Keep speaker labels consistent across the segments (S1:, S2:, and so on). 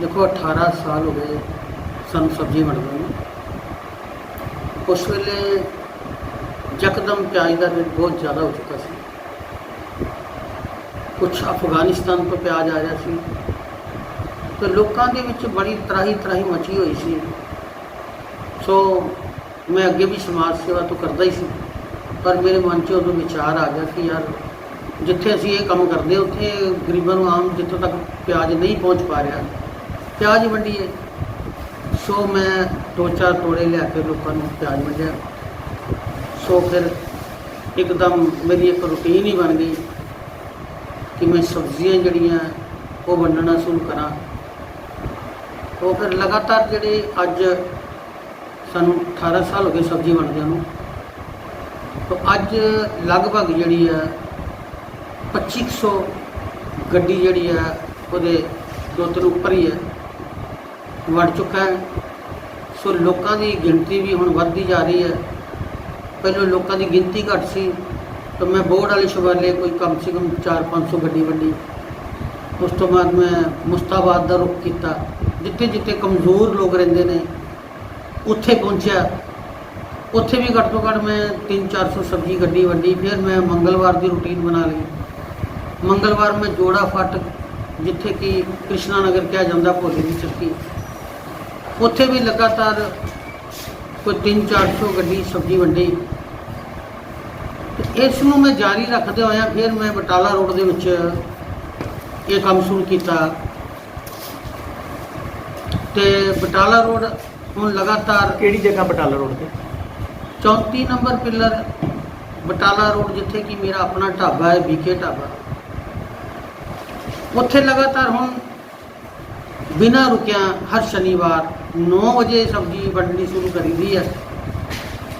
S1: ਦੇਖੋ 18 ਸਾਲ ਹੋ ਗਏ ਸਾਨੂੰ ਸਬਜ਼ੀ ਬਣਦੀ ਨੂੰ। ਉਸ ਵੇਲੇ ਯਕਦਮ ਪਿਆਜ਼ ਦਾ ਰੇਟ ਬਹੁਤ ਜ਼ਿਆਦਾ ਹੋ ਚੁੱਕਾ ਸੀ। ਕੁਝ ਅਫਗਾਨਿਸਤਾਨ ਤੋਂ ਪਿਆਜ਼ ਆ ਰਿਹਾ ਸੀ। ਤੇ ਲੋਕਾਂ ਦੇ ਵਿੱਚ ਬੜੀ ਤਰਾਹੀ ਤਰਾਹੀ ਮਚੀ ਹੋਈ ਸੀ। ਸੋ ਮੈਂ ਅੱਗੇ ਵੀ ਸਮਾਜ ਸੇਵਾ ਤੋਂ ਕਰਦਾ ਹੀ ਸੀ। ਪਰ ਮੇਰੇ ਮਨ 'ਚ ਉਦੋਂ ਵਿਚਾਰ ਆ ਗਿਆ ਕਿ ਯਾਰ ਜਿੱਥੇ ਅਸੀਂ ਇਹ ਕੰਮ ਕਰਦੇ, ਉੱਥੇ ਗਰੀਬਾਂ ਨੂੰ ਆਮ ਜਿੱਥੋਂ ਤੱਕ ਪਿਆਜ਼ ਨਹੀਂ ਪਹੁੰਚ ਪਾ ਰਿਹਾ। ਪਿਆਜ਼ ਵੰਡੀਏ ਸੋ ਮੈਂ ਦੋ ਚਾਰ ਤੋੜੇ ਲਿਆ ਕੇ ਲੋਕਾਂ ਨੂੰ ਪਿਆਜ਼ ਵੰਡਿਆ। ਸੋ ਫਿਰ ਇੱਕਦਮ ਮੇਰੀ ਇੱਕ ਰੁਟੀਨ ਹੀ ਬਣ ਗਈ ਕਿ ਮੈਂ ਸਬਜ਼ੀਆਂ ਜਿਹੜੀਆਂ ਉਹ ਵੰਡਣਾ ਸ਼ੁਰੂ ਕਰਾਂ। ਉਹ ਫਿਰ ਲਗਾਤਾਰ ਜਿਹੜੇ ਅੱਜ ਸਾਨੂੰ 18 ਸਾਲ ਹੋ ਗਏ ਸਬਜ਼ੀ ਵੰਡਦਿਆਂ ਨੂੰ, ਤਾਂ ਅੱਜ ਲਗਭਗ ਜਿਹੜੀ ਹੈ 2500 ਗੱਡੀ ਜਿਹੜੀ ਹੈ ਉਹਦੇ ਦੋ ਤਿੰਨ ਉੱਪਰ ਹੀ ਹੈ ਵੜ ਚੁੱਕਾ ਹੈ। ਸੋ ਲੋਕਾਂ ਦੀ ਗਿਣਤੀ ਵੀ ਹੁਣ ਵੱਧਦੀ ਜਾ ਰਹੀ ਹੈ। ਪਹਿਲਾਂ ਲੋਕਾਂ ਦੀ ਗਿਣਤੀ ਘੱਟ ਸੀ, ਤਾਂ ਮੈਂ ਬੋਰਡ ਵਾਲੇ ਸ਼ਵਾਲੇ ਕੋਈ ਕਮ ਸੇ ਕਮ 4-500 ਗੱਡੀ ਵੰਡੀ। ਉਸ ਤੋਂ ਬਾਅਦ ਮੈਂ ਮੁਸਤਾਬਾਦ ਦਾ ਰੁਖ ਕੀਤਾ, ਜਿੱਥੇ ਜਿੱਥੇ ਕਮਜ਼ੋਰ ਲੋਕ ਰਹਿੰਦੇ ਨੇ, ਉੱਥੇ ਪਹੁੰਚਿਆ। ਉੱਥੇ ਵੀ ਘੱਟ ਤੋਂ ਘੱਟ ਮੈਂ 3-400 ਸਬਜ਼ੀ ਗੱਡੀ ਵੰਡੀ, ਫਿਰ ਮੈਂ ਮੰਗਲਵਾਰ ਦੀ ਰੁਟੀਨ ਬਣਾ ਲਈ। ਮੰਗਲਵਾਰ ਮੈਂ ਜੋੜਾ ਫਾਟਕ ਜਿੱਥੇ ਕਿ ਕ੍ਰਿਸ਼ਨਾ ਨਗਰ ਕਿਹਾ ਜਾਂਦਾ ਭੋਲੇ ਦੀ ਚੱਕੀ ਉੱਥੇ ਵੀ ਲਗਾਤਾਰ ਕੋਈ 3-400 ਗੱਡੀ ਸਬਜ਼ੀ ਵੰਡੀ। ਇਸ ਨੂੰ ਮੈਂ ਜਾਰੀ ਰੱਖਦੇ ਹੋਇਆ ਫਿਰ ਮੈਂ ਬਟਾਲਾ ਰੋਡ ਦੇ ਵਿੱਚ ਇਹ ਕੰਮ ਸ਼ੁਰੂ ਕੀਤਾ। ਤੇ ਬਟਾਲਾ ਰੋਡ ਹੁਣ ਲਗਾਤਾਰ
S2: ਕਿਹੜੀ ਜਗ੍ਹਾ ਬਟਾਲਾ ਰੋਡ ਤੇ?
S1: 34 ਨੰਬਰ ਪਿੱਲਰ ਬਟਾਲਾ ਰੋਡ ਜਿੱਥੇ ਕਿ ਮੇਰਾ ਆਪਣਾ ਢਾਬਾ ਹੈ ਬੀਕੇ ਢਾਬਾ। ਉੱਥੇ ਲਗਾਤਾਰ ਹੁਣ ਬਿਨਾਂ ਰੁਕਿਆ ਹਰ ਸ਼ਨੀਵਾਰ 9 ਵਜੇ ਸਬਜ਼ੀ ਵੰਡਣੀ ਸ਼ੁਰੂ ਕਰੀਦੀ ਹੈ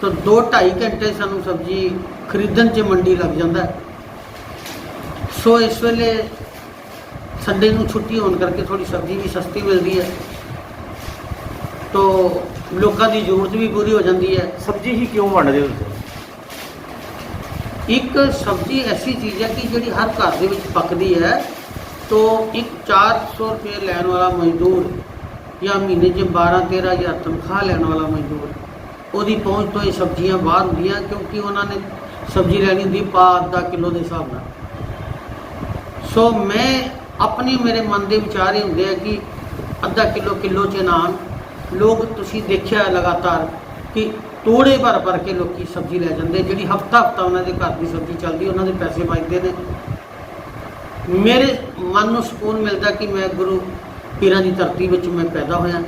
S1: ਤਾਂ 2.5 ਘੰਟੇ ਸਾਨੂੰ ਸਬਜ਼ੀ ਖਰੀਦਣ 'ਚ ਮੰਡੀ ਲੱਗ ਜਾਂਦਾ। ਸੋ ਇਸ ਵੇਲੇ ਸੰਡੇ ਨੂੰ ਛੁੱਟੀ ਹੋਣ ਕਰਕੇ ਥੋੜੀ ਸਬਜ਼ੀ ਵੀ ਸਸਤੀ ਮਿਲਦੀ ਹੈ। ਤੋ ਲੋਕਾਂ ਦੀ ਜ਼ਰੂਰਤ ਵੀ ਪੂਰੀ ਹੋ ਜਾਂਦੀ ਹੈ।
S2: ਸਬਜ਼ੀ ਹੀ ਕਿਉਂ ਵੰਡਦੇ ਹੋ ਤੁਸੀਂ?
S1: ਇੱਕ ਸਬਜ਼ੀ ਐਸੀ ਚੀਜ਼ ਹੈ ਕਿ ਜਿਹੜੀ ਹਰ ਘਰ ਦੇ ਵਿੱਚ ਪੱਕਦੀ ਹੈ। ਤੋ ਇੱਕ 400 ਰੁਪਏ ਲੈਣ ਵਾਲਾ ਮਜ਼ਦੂਰ ਜਾਂ ਮਹੀਨੇ 'ਚ 12 13000 ਤਨਖਾਹ ਲੈਣ ਵਾਲਾ ਮਜ਼ਦੂਰ। ਉਹਦੀ ਪਹੁੰਚ ਤੋਂ ਇਹ ਸਬਜ਼ੀਆਂ ਬਾਹਰ ਹੁੰਦੀਆਂ, ਕਿਉਂਕਿ ਉਹਨਾਂ ਨੇ ਸਬਜ਼ੀ ਲੈਣੀ ਹੁੰਦੀ ਪਾ ਅੱਧਾ ਕਿਲੋ ਦੇ ਹਿਸਾਬ ਨਾਲ। ਸੋ ਮੈਂ ਆਪਣੇ ਮੇਰੇ ਮਨ ਦੇ ਵਿਚਾਰ ਇਹ ਹੁੰਦੇ ਆ ਕਿ ਅੱਧਾ ਕਿਲੋ ਕਿਲੋ ਚ ਨਾਨ ਲੋਕ ਤੁਸੀਂ ਦੇਖਿਆ ਲਗਾਤਾਰ ਕਿ ਤੋੜੇ ਭਰ ਭਰ ਕੇ ਲੋਕੀ ਸਬਜ਼ੀ ਲੈ ਜਾਂਦੇ, ਜਿਹੜੀ ਹਫਤਾ ਹਫਤਾ ਉਹਨਾਂ ਦੇ ਘਰ ਦੀ ਸਬਜ਼ੀ ਚੱਲਦੀ, ਉਹਨਾਂ ਦੇ ਪੈਸੇ ਬਚਦੇ ਨੇ। ਮੇਰੇ ਮਨ ਨੂੰ ਸਕੂਨ ਮਿਲਦਾ ਕਿ ਮੈਂ ਗੁਰੂ ਪੀਰਾਂ ਦੀ ਧਰਤੀ ਵਿੱਚ ਮੈਂ ਪੈਦਾ ਹੋਇਆ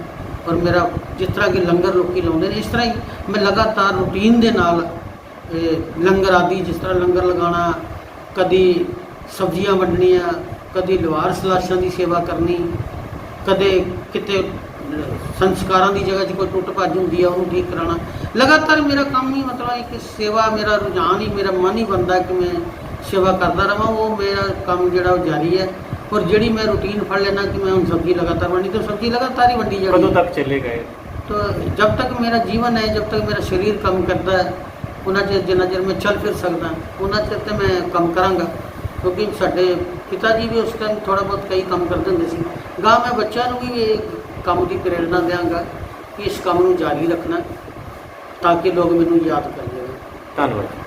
S1: ਔਰ ਮੇਰਾ ਜਿਸ ਤਰ੍ਹਾਂ ਕਿ ਲੰਗਰ ਲੋਕੀ ਲਾਉਂਦੇ ਨੇ, ਇਸ ਤਰ੍ਹਾਂ ਹੀ ਮੈਂ ਲਗਾਤਾਰ ਰੂਟੀਨ ਦੇ ਨਾਲ ਲੰਗਰ ਆਦਿ, ਜਿਸ ਤਰ੍ਹਾਂ ਲੰਗਰ ਲਗਾਉਣਾ, ਕਦੀ ਸਬਜ਼ੀਆਂ ਵੰਡਣੀਆਂ, ਕਦੀ ਲਵਾਰ ਸਲਾਸ਼ਾਂ ਦੀ ਸੇਵਾ ਕਰਨੀ, ਕਦੇ ਕਿਤੇ, ਸੰਸਕਾਰਾਂ ਦੀ ਜਗ੍ਹਾ 'ਚ ਕੋਈ ਟੁੱਟ ਭੱਜ ਹੁੰਦੀ ਆ, ਉਹਨੂੰ ਠੀਕ ਕਰਾਉਣਾ। ਲਗਾਤਾਰ ਮੇਰਾ ਕੰਮ ਹੀ ਮਤਲਬ ਹੈ ਕਿ ਸੇਵਾ, ਮੇਰਾ ਰੁਝਾਨ ਹੀ, ਮੇਰਾ ਮਨ ਹੀ ਬੰਦਾ ਕਿ ਮੈਂ ਸੇਵਾ ਕਰਦਾ ਰਵਾਂ, ਉਹ ਮੇਰਾ ਕੰਮ ਜਿਹੜਾ ਉਹ ਜਾਰੀ ਹੈ। ਔਰ ਜਿਹੜੀ ਮੈਂ ਰੂਟੀਨ ਫੜ ਲੈਣਾ ਕਿ ਮੈਂ ਹੁਣ ਸਬਜ਼ੀ ਲਗਾਤਾਰ ਵੰਡੀ ਤਾਂ ਸਬਜ਼ੀ ਲਗਾਤਾਰ ਹੀ ਵੰਡੀ ਜਾਣੀ
S2: ਕਦੋਂ
S1: ਹੈ।
S2: ਤੱਕ ਚੱਲੇ ਗਏ
S1: तो जब तक मेरा जीवन है जब तक मेरा शरीर काम करता है ਉਹਨਾਂ ਚਿਰ ਜਿੰਨਾ ਚਿਰ ਮੈਂ ਚੱਲ ਫਿਰ ਸਕਦਾ ਉਹਨਾਂ ਚਿਰ ਤੇ ਮੈਂ ਕੰਮ ਕਰਾਂਗਾ ਕਿਉਂਕਿ ਸਾਡੇ ਪਿਤਾ ਜੀ ਵੀ ਉਸ ਟਾਈਮ ਥੋੜਾ ਬਹੁਤ ਕਈ ਕੰਮ ਕਰਦੇ ਹੁੰਦੇ ਸੀ ਗਾਂ ਮੈਂ ਬੱਚਿਆਂ ਨੂੰ ਵੀ ਇਹ ਕੰਮ ਦੀ ਪ੍ਰੇਰਣਾ ਦਿਆਂਗਾ ਕਿ ਇਸ ਕੰਮ ਨੂੰ ਜਾਰੀ ਰੱਖਣਾ ਤਾਂ ਕਿ ਲੋਕ ਮੈਨੂੰ ਯਾਦ ਕਰ ਜਾਣ
S2: ਧੰਨਵਾਦ